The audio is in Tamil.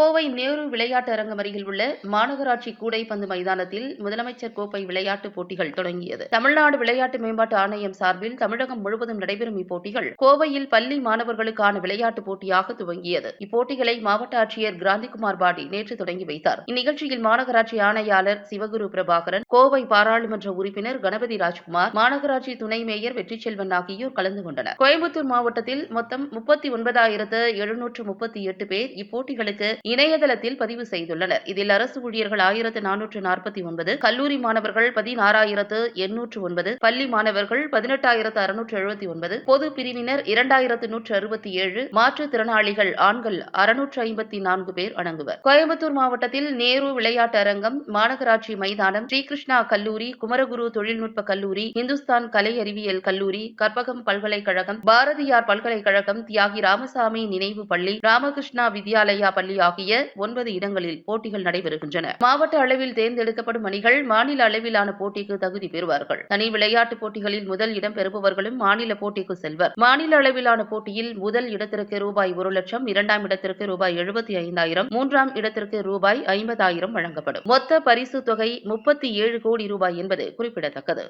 கோவை நேரு விளையாட்டு அரங்கம் அருகில் உள்ள மாநகராட்சி கூடைப்பந்து மைதானத்தில் முதலமைச்சர் கோப்பை விளையாட்டுப் போட்டிகள் தொடங்கியது. தமிழ்நாடு விளையாட்டு மேம்பாட்டு ஆணையம் சார்பில் தமிழகம் முழுவதும் நடைபெறும் இப்போட்டிகள் கோவையில் பள்ளி மாணவர்களுக்கான விளையாட்டுப் போட்டியாக துவங்கியது. இப்போட்டிகளை மாவட்ட ஆட்சியர் கிராந்திகுமார் பாடி நேற்று தொடங்கி வைத்தார். இந்நிகழ்ச்சியில் மாநகராட்சி ஆணையாளர் சிவகுரு பிரபாகரன் கோவை பாராளுமன்ற உறுப்பினர் கணபதி ராஜ்குமார் மாநகராட்சி துணை மேயர் வெற்றிச்செல்வன் ஆகியோர் கலந்து கொண்டனர். கோயம்புத்தூர் மாவட்டத்தில் மொத்தம் முப்பத்தி ஒன்பதாயிரத்து எழுநூற்று முப்பத்தி எட்டு பேர் இப்போட்டிகளுக்கு இணையதளத்தில் பதிவு செய்துள்ளனர். இதில் அரசு ஊழியர்கள் ஆயிரத்து நானூற்று நாற்பத்தி ஒன்பது கல்லூரி மாணவர்கள் பதினாறாயிரத்து எண்ணூற்று ஒன்பது பள்ளி மாணவர்கள் பதினெட்டாயிரத்து அறுநூற்று எழுபத்தி ஒன்பது பொது பிரிவினர் இரண்டாயிரத்து நூற்று அறுபத்தி ஏழு மாற்றுத்திறனாளிகள் ஆண்கள் அறுநூற்று ஐம்பத்தி நான்கு பேர் அடங்குவர். கோயம்புத்தூர் மாவட்டத்தில் நேரு விளையாட்டு அரங்கம் மாநகராட்சி மைதானம் ஸ்ரீகிருஷ்ணா கல்லூரி குமரகுரு தொழில்நுட்ப கல்லூரி இந்துஸ்தான் கலை அறிவியல் கல்லூரி கற்பகம் பல்கலைக்கழகம் பாரதியார் பல்கலைக்கழகம் தியாகி ராமசாமி நினைவு பள்ளி ராமகிருஷ்ணா வித்யாலயா பள்ளி ஆகிய ஒன்பது இடங்களில் போட்டிகள் நடைபெறுகின்றன. மாவட்ட அளவில் தேர்ந்தெடுக்கப்படும் அணிகள் மாநில அளவிலான போட்டிக்கு தகுதி பெறுவார்கள். தனி விளையாட்டுப் போட்டிகளில் முதல் இடம் பெறுபவர்களும் மாநில போட்டிக்கு செல்வர். மாநில அளவிலான போட்டியில் முதல் இடத்திற்கு ரூபாய் ஒரு லட்சம் இரண்டாம் இடத்திற்கு ரூபாய் எழுபத்தி ஐந்தாயிரம் மூன்றாம் இடத்திற்கு ரூபாய் ஐம்பதாயிரம் வழங்கப்படும். மொத்த பரிசு தொகை முப்பத்தி ஏழு கோடி ரூபாய் என்பது குறிப்பிடத்தக்கது.